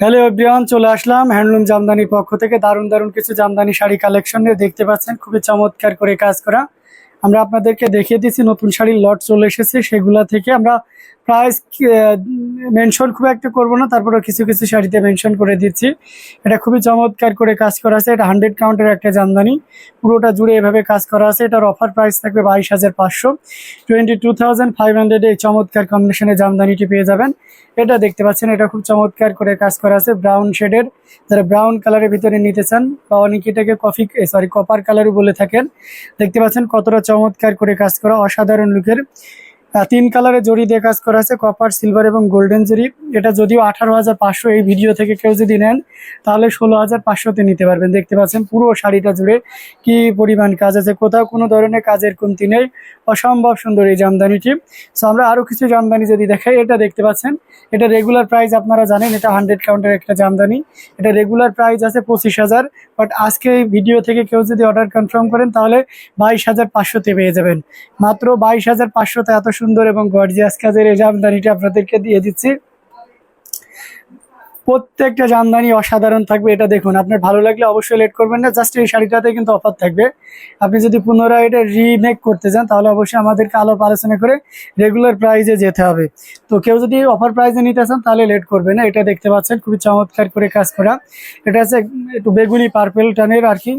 Hello everyone চলে আসলাম handloom জামদানির পক্ষ থেকে। দারুণ দারুণ কিছু জামদানি শাড়ি কালেকশন নিয়ে দেখতে পাচ্ছেন। খুবই চমৎকার করে কাজ করা। আমরা আপনাদেরকে দেখিয়ে দিচ্ছি, নতুন শাড়ির লট চলে এসেছে। সেগুলা থেকে আমরা প্রাইস মেনশন খুব একটা করব না তারপরে কিছু কিছু শাড়িতে মেনশন করে দিচ্ছি। এটা খুবই চমৎকার করে কাজ করা আছে, এটা হান্ড্রেড কাউন্টের একটা জামদানি। পুরোটা জুড়ে এভাবে কাজ করা আছে, এটার অফার প্রাইস থাকবে বাইশ হাজার পাঁচশো। Twenty two thousand five hundred এই চমৎকার কম্বিনেশনে জামদানিটি পেয়ে যাবেন। এটা দেখতে পাচ্ছেন, এটা খুব চমৎকার করে কাজ করা আছে ব্রাউন শেডের যারা ব্রাউন কালারের ভিতরে নিতে চান বা অনেকে এটাকে কফি সরি কপার কালারও বলে থাকেন। দেখতে পাচ্ছেন কতটা চমৎকার করে কাজ করা, অসাধারণ লুকের তিন কালারে জড়ি দিয়ে কাজ করা আছে কপার সিলভার এবং গোল্ডেন জড়ি। এটা যদিও আঠারো হাজার পাঁচশো এই ভিডিও থেকে কেউ যদি নেন, তাহলে ষোলো হাজার পাঁচশোতে নিতে পারবেন। দেখতে পাচ্ছেন পুরো শাড়িটা জুড়ে কি পরিমাণ কাজ আছে। কোথাও কোনো ধরনের কাজের কমতি নেই, অসম্ভব সুন্দর এই জামদানিটি। সো আমরা আরও কিছু জামদানি যদি দেখাই, এটা দেখতে পাচ্ছেন। এটা রেগুলার প্রাইস আপনারা জানেন, এটা হান্ড্রেড কাউন্টের একটা জামদানি। এটা রেগুলার প্রাইস আছে পঁচিশ হাজার বাট আজকে এই ভিডিও থেকে কেউ যদি অর্ডার কনফার্ম করেন, তাহলে বাইশ হাজার পাঁচশোতে পেয়ে যাবেন। মাত্র বাইশ হাজার পাঁচশোতে এত সুন্দর এবং গর্জিয়াস কাজের এই জামদানিটা আপনাদেরকে দিয়ে দিচ্ছি। প্রত্যেকটা জামদানি অসাধারণ থাকবে, এটা দেখুন। আপনার ভালো লাগলে অবশ্যই লেট করবেন না জাস্ট এই শাড়িটাতে কিন্তু অফার থাকবে। আপনি যদি পুনরায় এটা রিমেক করতে চান, তাহলে অবশ্যই আমাদেরকে আলোপ আলোচনা করে রেগুলার প্রাইজে যেতে হবে। তো কেউ যদি অফার প্রাইজে নিতে চান, তাহলে লেট করবে না, এটা দেখতে পাচ্ছেন, খুবই চমৎকার করে কাজ করা। এটা হচ্ছে একটু বেগুনি পার্পেল টানের আর কি।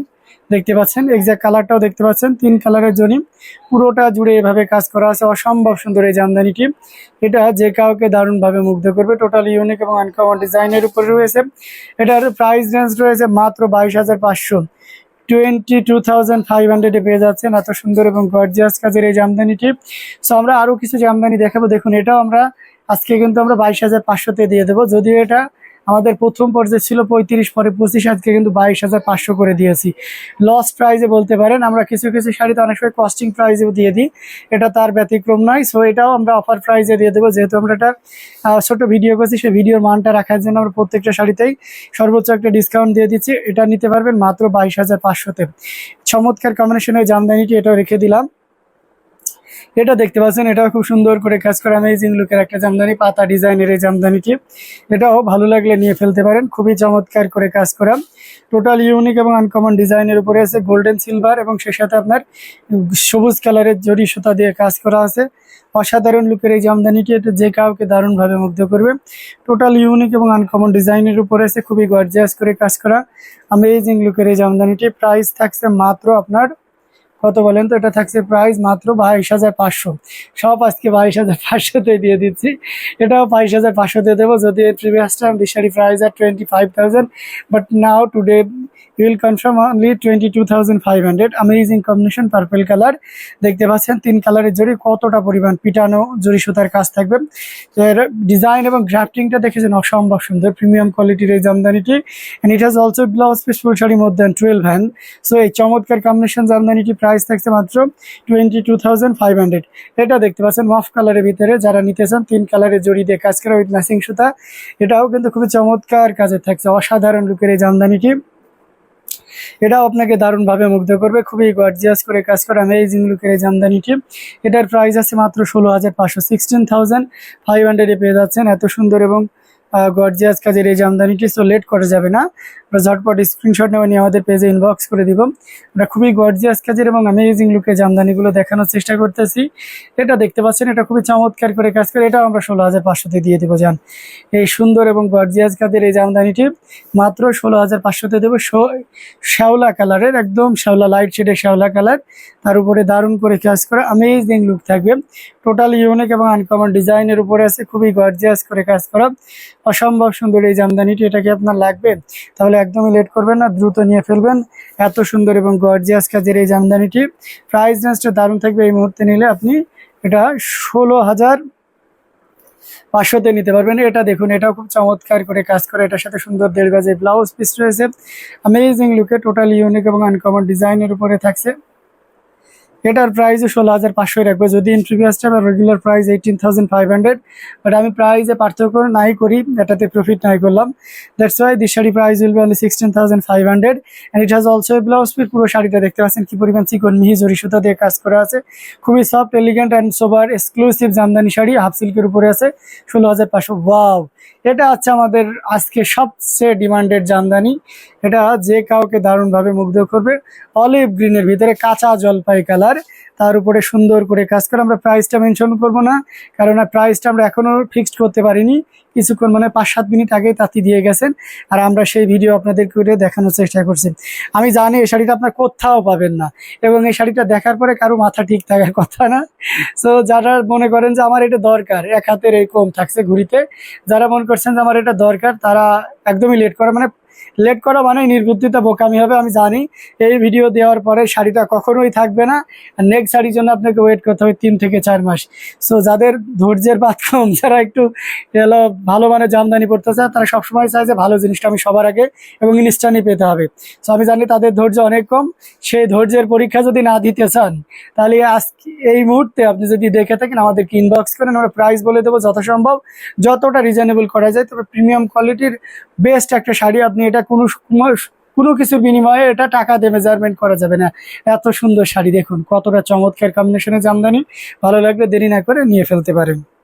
দেখতে পাচ্ছেন এক্সাক্ট কালারটাও দেখতে পাচ্ছেন, তিন কালারের জন্য পুরোটা জুড়ে এভাবে কাজ করা আছে, অসম্ভব সুন্দর এই জামদানিটি। এটা যে কাউকে দারুণভাবে মুগ্ধ করবে টোটাল ইউনিক এবং আনকমন ডিজাইনের উপরে রয়েছে। এটার প্রাইস রেঞ্জ রয়েছে মাত্র বাইশ হাজার পাঁচশো। টোয়েন্টি টু থাউজেন্ড ফাইভ হান্ড্রেডে পেয়ে যাচ্ছেন, এত সুন্দর এবং গর্জিয়াস কাজের এই জামদানিটি। সো আমরা আরও কিছু জামদানি দেখাবো। দেখুন, এটাও আমরা আজকে কিন্তু আমরা বাইশ হাজার পাঁচশোতে দিয়ে দেবো। যদিও এটা আমাদের প্রথম পর্যায়ে ছিল পঁয়ত্রিশ, পরে পঁচিশ, আজকে কিন্তু বাইশ হাজার পাঁচশো করে দিয়েছি। লস প্রাইজে বলতে পারেন, আমরা কিছু কিছু শাড়িতে অনেক সময় কস্টিং প্রাইজেও দিয়ে দিই। এটা তার ব্যতিক্রম নয় সো এটাও আমরা অফার প্রাইজে দিয়ে দেবো। যেহেতু আমরা একটা ছোটো ভিডিও করছি, সেই ভিডিওর মানটা রাখার জন্য আমরা প্রত্যেকটা শাড়িতেই সর্বোচ্চ একটা ডিসকাউন্ট দিয়ে দিচ্ছি। এটা নিতে পারবেন মাত্র বাইশ হাজার পাঁচশোতে। চমৎকার কম্বিনেশনের জামদানিটি এটাও রেখে দিলাম। এটা দেখতে পাচ্ছেন, এটাও খুব সুন্দর করে কাজ করা অ্যামেজিং লুকের একটা জামদানি, পাতা ডিজাইনের এই জামদানিটি। এটাও ভালো লাগলে নিয়ে ফেলতে পারেন, খুবই চমৎকার করে কাজ করা। টোটাল ইউনিক এবং আনকমন ডিজাইনের উপরে আছে গোল্ডেন সিলভার এবং সে সাথে আপনার সবুজ কালারের জরি সুতা দিয়ে কাজ করা আছে। অসাধারণ লুকের এই জামদানিটি, এটা যে কাউকে দারুণভাবে মুগ্ধ করবে। টোটাল ইউনিক এবং আনকমন ডিজাইনের উপরে আছে, খুবই গর্জিয়াস করে কাজ করা। অ্যামেজিং লুকের এই জামদানিটি প্রাইস থাকছে মাত্র আপনার কত বলেন তো? এটা থাকছে প্রাইস মাত্র বাইশ হাজার পাঁচশো। সব আজকে বাইশ হাজার পাঁচশোতে দিয়ে দিচ্ছি। এটাও বাইশ হাজার পাঁচশোতে দেবো। যদি প্রিভিয়াস টাইম দিশারি price R twenty five thousand but now today you will confirm only twenty two thousand five hundred amazing combination purple colour দেখতে পাচ্ছেন, তিন কালারের জড়ি কতটা পরিমাণ পিটানো জড়ি সুতার কাজ থাকবে। এর ডিজাইন এবং গ্রাফটিংটা দেখেছেন, অসম্ভব সুন্দর প্রিমিয়াম কোয়ালিটির এই জামদানিটি। And it has also blouse piece full sari more than twelve hand so এই চমৎকার কম্বিনেশন জামদানিটি প্রাইস থাকছে মাত্র twenty two thousand five hundred এটা দেখতে পাচ্ছেন মফ কালারের ভিতরে যারা নিতে চান, তিন কালারের জড়ি দিয়ে কাজ করা উইথ ম্যাচিং সুতা। এটাও কিন্তু খুবই চমৎকার কাজে থাকছে, অসাধারণ লুকের এই জামদানিটি। এটাও আপনাকে দারুণভাবে মুগ্ধ করবে। খুবই গর্জিয়াস করে কাজ করা অ্যামেজিং লুকের এই জামদানিটি। এটার প্রাইস আছে মাত্র ষোলো হাজার পাঁচশো সিক্সটিন থাউজেন্ড ফাইভ হান্ড্রেডে পেয়ে যাচ্ছেন। এত সুন্দর এবং গর্জিয়াস কাজের এই জামদানিটি সো লেট করা যাবে না। আমরা ঝটপট স্ক্রিনশট নেওয়া নিয়ে আমাদের পেজে ইনবক্স করে দিব। আমরা খুবই গর্জিয়াস কাজের এবং অ্যামেজিং লুকের জামদানিগুলো দেখানোর চেষ্টা করতেছি। এটা দেখতে পাচ্ছেন, এটা খুবই চমৎকার করে কাজ করে। এটাও আমরা ষোলো হাজার পাঁচশোতে দিয়ে দেবো যান এই সুন্দর এবং গর্জিয়াস কাজের এই জামদানিটি, মাত্র ষোলো হাজার পাঁচশোতে দেবো। শ্যাওলা কালারের, একদম শ্যাওলা লাইট শেডের শ্যাওলা কালার। তার উপরে দারুণ করে কাজ করা অ্যামেজিং লুক থাকবে। টোটাল ইউনিক এবং আনকমন ডিজাইনের উপরে আছে, খুবই গর্জিয়াস করে কাজ করা। অসম্ভব সুন্দর এই জামদানিটি এটাকে আপনার লাগবে? তাহলে একদমই লেট করবেন না, দ্রুত নিয়ে ফেলবেন। এত সুন্দর এবং গর্জিয়াস কাজের এই জামদানিটি। প্রাইস রেঞ্জটা দারুণ থাকবে এই মুহূর্তে নিলে আপনি এটা ষোলো হাজার পাঁচশোতে নিতে পারবেন। এটা দেখুন, এটাও খুব চমৎকার করে কাজ করে। এটার সাথে সুন্দর দেড় গাজের ব্লাউজ পিস রয়েছে। আমেজিং লুকে টোটাল ইউনিক এবং আনকমন ডিজাইনের উপরে থাকছে। এটার প্রাইসও ষোলো হাজার পাঁচশো রাখবে যদি previous time regular price eighteen thousand five hundred but আমি প্রাইসে পার্থক্য নাই করি, এটাতে প্রফিট নাই করলাম। That's why this sari price will be only sixteen thousand five hundred and it has also blouse piece পুরো শাড়িটা দেখতে পাচ্ছেন কি পরিমাণ চিকন মিহি জরি সুতা দিয়ে কাজ করা আছে। খুবই soft elegant and sober exclusive jamdani sari half সিল্কের উপরে আছে, ষোলো হাজার পাঁচশো। ওয়াও এটা হচ্ছে আমাদের আজকে সবচেয়ে ডিমান্ডেড জামদানি। এটা যে কাউকে দারুণভাবে মুগ্ধ করবে। অলিভ গ্রিনের ভিতরে কাঁচা জলপাই কালার তার উপরে সুন্দর করে কাজ করে। আমরা প্রাইসটা মেনশন করব না কারণ প্রাইসটা আমরা এখনও ফিক্সড করতে পারিনি। কিছুক্ষণ মানে পাঁচ সাত মিনিট আগেই তাঁতি দিয়ে গেছেন, আর আমরা সেই ভিডিও আপনাদের করে দেখানোর চেষ্টা করছি। আমি জানি এই শাড়িটা আপনার কোথাও পাবেন না, এবং এই শাড়িটা দেখার পরে কারও মাথা ঠিক থাকার কথা না। সো যারা মনে করেন যে আমার এটা দরকার, এক হাতের এই কম থাকছে ঘুরিতে, যারা মনে করছেন যে আমার এটা দরকার, তারা একদমই লেট করে মানে লেট করা মানে নির্বুদ্ধিতা বোকামি হবে, আমি জানি। এই ভিডিও দেওয়ার পরে শাড়িটা কখনোই থাকবে না। আর নেক্সট শাড়ির জন্য আপনাকে ওয়েট করতে হবে তিন থেকে চার মাস। সো যাদের ধৈর্যের বাদ কম যারা একটু ভালো মানে জামদানি পড়তে চায় তারা সবসময় চায় যে ভালো জিনিসটা আমি সবার আগে এবং ইনস্ট্যান্টই পেতে হবে। সো আমি জানি তাদের ধৈর্য অনেক কম। সেই ধৈর্যের পরীক্ষা যদি না দিতে চান, তাহলে আজ এই মুহূর্তে আপনি যদি দেখে থাকেন আমাদেরকে ইনবক্স করেন, আমরা প্রাইস বলে দেবো যথাসম্ভব যতটা রিজনেবল করা যায়, তবে প্রিমিয়াম কোয়ালিটির বেস্ট একটা শাড়ি আপনি এটা কোনো কোনো কিছুর বিনিময়ে এটা টাকা দিয়ে মেজারমেন্ট করা যাবে না। এত সুন্দর শাড়ি দেখুন, কতটা চমৎকার কম্বিনেশনে জামদানি। ভালো লাগবে দেরি না করে নিয়ে ফেলতে পারেন।